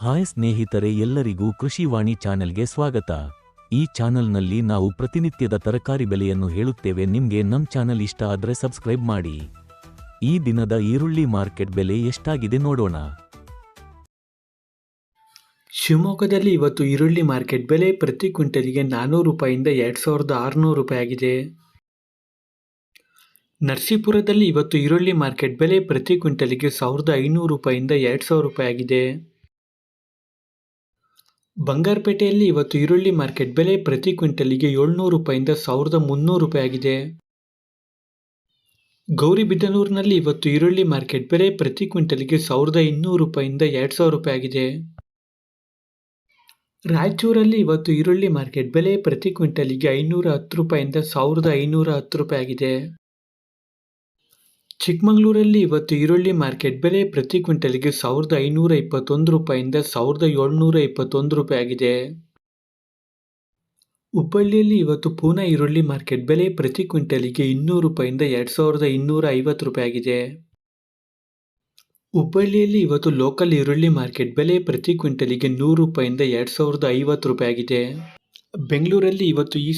Hi ಸ್ನೇಹಿತರೆ ಎಲ್ಲರಿಗೂ ಕೃಷಿವಾಣಿ ಚಾನೆಲ್ಗೆ ಸ್ವಾಗತ. ಈ ಚಾನೆಲ್ನಲ್ಲಿ ನಾವು ಪ್ರತಿನಿತ್ಯದ ತರಕಾರಿ ಬೆಲೆಯನ್ನು ಹೇಳುತ್ತೇವೆ. ನಿಮಗೆ ನಮ್ಮ ಚಾನೆಲ್ ಇಷ್ಟ ಆದರೆ ಸಬ್ಸ್ಕ್ರೈಬ್ ಮಾಡಿ. ಈ ದಿನದ ಈರುಳ್ಳಿ ಮಾರ್ಕೆಟ್ ಬೆಲೆ ಎಷ್ಟಾಗಿದೆ ನೋಡೋಣ. ಶಿವಮೊಗ್ಗದಲ್ಲಿ ಇವತ್ತು ಈರುಳ್ಳಿ ಮಾರ್ಕೆಟ್ ಬೆಲೆ ಪ್ರತಿ ಕ್ವಿಂಟಲ್ಗೆ ನಾನ್ನೂರು ರೂಪಾಯಿಂದ ಎರಡು ಸಾವಿರದ ಆರುನೂರು ರೂಪಾಯಿ ಆಗಿದೆ. ನರಸೀಪುರದಲ್ಲಿ ಇವತ್ತು ಈರುಳ್ಳಿ ಮಾರ್ಕೆಟ್ ಬೆಲೆ ಪ್ರತಿ ಕ್ವಿಂಟಲ್ಗೆ ಸಾವಿರದ ಐನೂರು ರೂಪಾಯಿಂದ ಎರಡು ಸಾವಿರ ರೂಪಾಯಿ ಆಗಿದೆ. ಬಂಗಾರಪೇಟೆಯಲ್ಲಿ ಇವತ್ತು ಈರುಳ್ಳಿ ಮಾರ್ಕೆಟ್ ಬೆಲೆ ಪ್ರತಿ ಕ್ವಿಂಟಲಿಗೆ ಏಳ್ನೂರು ರೂಪಾಯಿಂದ ಸಾವಿರದ ಮುನ್ನೂರು ರೂಪಾಯಿ ಆಗಿದೆ. ಗೌರಿಬಿದನೂರಿನಲ್ಲಿ ಇವತ್ತು ಈರುಳ್ಳಿ ಮಾರ್ಕೆಟ್ ಬೆಲೆ ಪ್ರತಿ ಕ್ವಿಂಟಲಿಗೆ ಸಾವಿರದ ಇನ್ನೂರು ರೂಪಾಯಿಂದ ಎರಡು ಸಾವಿರ ರೂಪಾಯಿ ಆಗಿದೆ. ರಾಯಚೂರಲ್ಲಿ ಇವತ್ತು ಈರುಳ್ಳಿ ಮಾರ್ಕೆಟ್ ಬೆಲೆ ಪ್ರತಿ ಕ್ವಿಂಟಲಿಗೆ ಐನೂರ ಹತ್ತು ರೂಪಾಯಿಂದ ಸಾವಿರದ ಐನೂರ ಹತ್ತು ರೂಪಾಯಿ ಆಗಿದೆ. ಚಿಕ್ಕಮಗಳೂರಲ್ಲಿ ಇವತ್ತು ಈರುಳ್ಳಿ ಮಾರ್ಕೆಟ್ ಬೆಲೆ ಪ್ರತಿ ಕ್ವಿಂಟಲ್ಗೆ ಸಾವಿರದ ಐನೂರ ಇಪ್ಪತ್ತೊಂದು ರೂಪಾಯಿಂದ ಸಾವಿರದ ಏಳ್ನೂರ ಇಪ್ಪತ್ತೊಂದು ರೂಪಾಯಿ ಆಗಿದೆ. ಹುಬ್ಬಳ್ಳಿಯಲ್ಲಿ ಇವತ್ತು ಪೂನಾ ಈರುಳ್ಳಿ ಮಾರ್ಕೆಟ್ ಬೆಲೆ ಪ್ರತಿ ಕ್ವಿಂಟಲಿಗೆ ಇನ್ನೂರು ರೂಪಾಯಿಂದ ಎರಡು ಸಾವಿರದ ಇನ್ನೂರ ಐವತ್ತು ರೂಪಾಯಿ ಆಗಿದೆ. ಹುಬ್ಬಳ್ಳಿಯಲ್ಲಿ ಇವತ್ತು ಲೋಕಲ್ ಈರುಳ್ಳಿ ಮಾರ್ಕೆಟ್ ಬೆಲೆ ಪ್ರತಿ ಕ್ವಿಂಟಲಿಗೆ ನೂರು ರೂಪಾಯಿಂದ ಎರಡು ಸಾವಿರದ ಐವತ್ತು ರೂಪಾಯಿ ಆಗಿದೆ. ಬೆಂಗಳೂರಲ್ಲಿ ಇವತ್ತು ಈ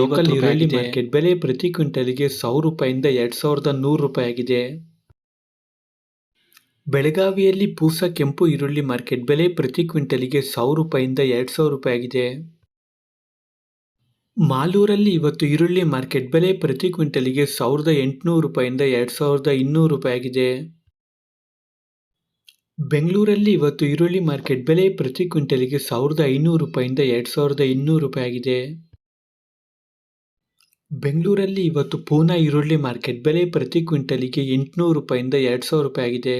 ಲೋಕಲ್ ಈರುಳ್ಳಿ ಮಾರ್ಕೆಟ್ ಬೆಲೆ ಪ್ರತಿ ಕ್ವಿಂಟಲ್ಗೆ ಸಾವಿರ ರೂಪಾಯಿಂದ ಎರಡು ಸಾವಿರದ ನೂರು ರೂಪಾಯಿ ಆಗಿದೆ. ಬೆಳಗಾವಿಯಲ್ಲಿ ಪೂಸ ಕೆಂಪು ಈರುಳ್ಳಿ ಮಾರ್ಕೆಟ್ ಬೆಲೆ ಪ್ರತಿ ಕ್ವಿಂಟಲ್ಗೆ ಸಾವಿರ ರೂಪಾಯಿಂದ ಎರಡು ಸಾವಿರ ರೂಪಾಯಿ ಆಗಿದೆ. ಮಾಲೂರಲ್ಲಿ ಇವತ್ತು ಈರುಳ್ಳಿ ಮಾರ್ಕೆಟ್ ಬೆಲೆ ಪ್ರತಿ ಕ್ವಿಂಟಲ್ಗೆ ಸಾವಿರದ ಎಂಟುನೂರು ರೂಪಾಯಿಂದ ಎರಡು ಸಾವಿರದ ಇನ್ನೂರು ರೂಪಾಯಿ ಆಗಿದೆ. ಬೆಂಗಳೂರಲ್ಲಿ ಇವತ್ತು ಈರುಳ್ಳಿ ಮಾರ್ಕೆಟ್ ಬೆಲೆ ಪ್ರತಿ ಕ್ವಿಂಟಲಿಗೆ ಸಾವಿರದ ಐನೂರು ರೂಪಾಯಿಂದ ಎರಡು ಸಾವಿರದ ಇನ್ನೂರು ರೂಪಾಯಿ ಆಗಿದೆ. ಬೆಂಗಳೂರಲ್ಲಿ ಇವತ್ತು ಪೂನಾ ಈರುಳ್ಳಿ ಮಾರ್ಕೆಟ್ ಬೆಲೆ ಪ್ರತಿ ಕ್ವಿಂಟಲಿಗೆ ಎಂಟುನೂರು ರೂಪಾಯಿಂದ ಎರಡು ಸಾವಿರ ರೂಪಾಯಿ ಆಗಿದೆ.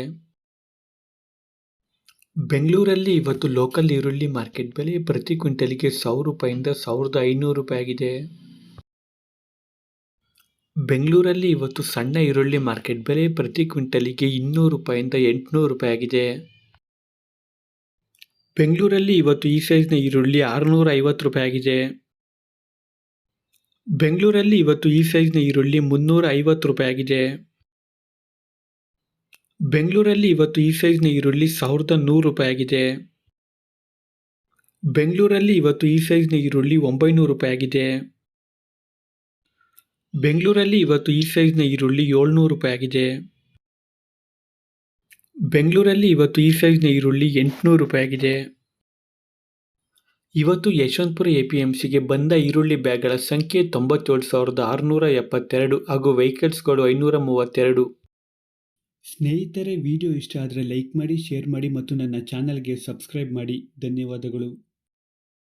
ಬೆಂಗಳೂರಲ್ಲಿ ಇವತ್ತು ಲೋಕಲ್ ಈರುಳ್ಳಿ ಮಾರ್ಕೆಟ್ ಬೆಲೆ ಪ್ರತಿ ಕ್ವಿಂಟಲಿಗೆ ಸಾವಿರ ರೂಪಾಯಿಂದ ಸಾವಿರದ ಐನೂರು ರೂಪಾಯಿ ಆಗಿದೆ. ಬೆಂಗಳೂರಲ್ಲಿ ಇವತ್ತು ಸಣ್ಣ ಈರುಳ್ಳಿ ಮಾರ್ಕೆಟ್ ಬೆಲೆ ಪ್ರತಿ ಕ್ವಿಂಟಲಿಗೆ ಇನ್ನೂರು ರೂಪಾಯಿಂದ ಎಂಟುನೂರು ರೂಪಾಯಿ ಆಗಿದೆ. ಬೆಂಗಳೂರಲ್ಲಿ ಇವತ್ತು ಈ ಸೈಜ್ನ ಈರುಳ್ಳಿ ಆರುನೂರ ಐವತ್ತು ರೂಪಾಯಿ ಆಗಿದೆ. ಬೆಂಗಳೂರಲ್ಲಿ ಇವತ್ತು ಈ ಸೈಜ್ನ ಈರುಳ್ಳಿ ಮುನ್ನೂರ ಐವತ್ತು ರೂಪಾಯಿ ಆಗಿದೆ. ಬೆಂಗಳೂರಲ್ಲಿ ಇವತ್ತು ಈ ಸೈಜ್ನ ಈರುಳ್ಳಿ ಸಾವಿರದ ನೂರು ರೂಪಾಯಿ ಆಗಿದೆ. ಬೆಂಗಳೂರಲ್ಲಿ ಇವತ್ತು ಈ ಸೈಜ್ನ ಈರುಳ್ಳಿ ಒಂಬೈನೂರು ರೂಪಾಯಿ ಆಗಿದೆ. ಬೆಂಗಳೂರಲ್ಲಿ ಇವತ್ತು ಈ ಸೈಜ್ನ ಈರುಳ್ಳಿ ಏಳ್ನೂರು ರೂಪಾಯಿ ಆಗಿದೆ. ಬೆಂಗಳೂರಲ್ಲಿ ಇವತ್ತು ಈ ಸೈಜ್ನ ಈರುಳ್ಳಿ ಎಂಟುನೂರು ರೂಪಾಯಿ ಆಗಿದೆ. ಇವತ್ತು ಯಶವಂತಪುರ ಎ ಪಿ ಎಂ ಸಿಗೆ ಬಂದ ಈರುಳ್ಳಿ ಬ್ಯಾಗ್ಗಳ ಸಂಖ್ಯೆ ತೊಂಬತ್ತೇಳು ಸಾವಿರದ ಆರುನೂರ ಎಪ್ಪತ್ತೆರಡು ಹಾಗೂ ವೆಹಿಕಲ್ಸ್ಗಳು ಐನೂರ ಮೂವತ್ತೆರಡು. ಸ್ನೇಹಿತರೆ, ವಿಡಿಯೋ ಇಷ್ಟ ಆದರೆ ಲೈಕ್ ಮಾಡಿ, ಶೇರ್ ಮಾಡಿ ಮತ್ತು ನನ್ನ ಚಾನಲ್ಗೆ ಸಬ್ಸ್ಕ್ರೈಬ್ ಮಾಡಿ. ಧನ್ಯವಾದಗಳು.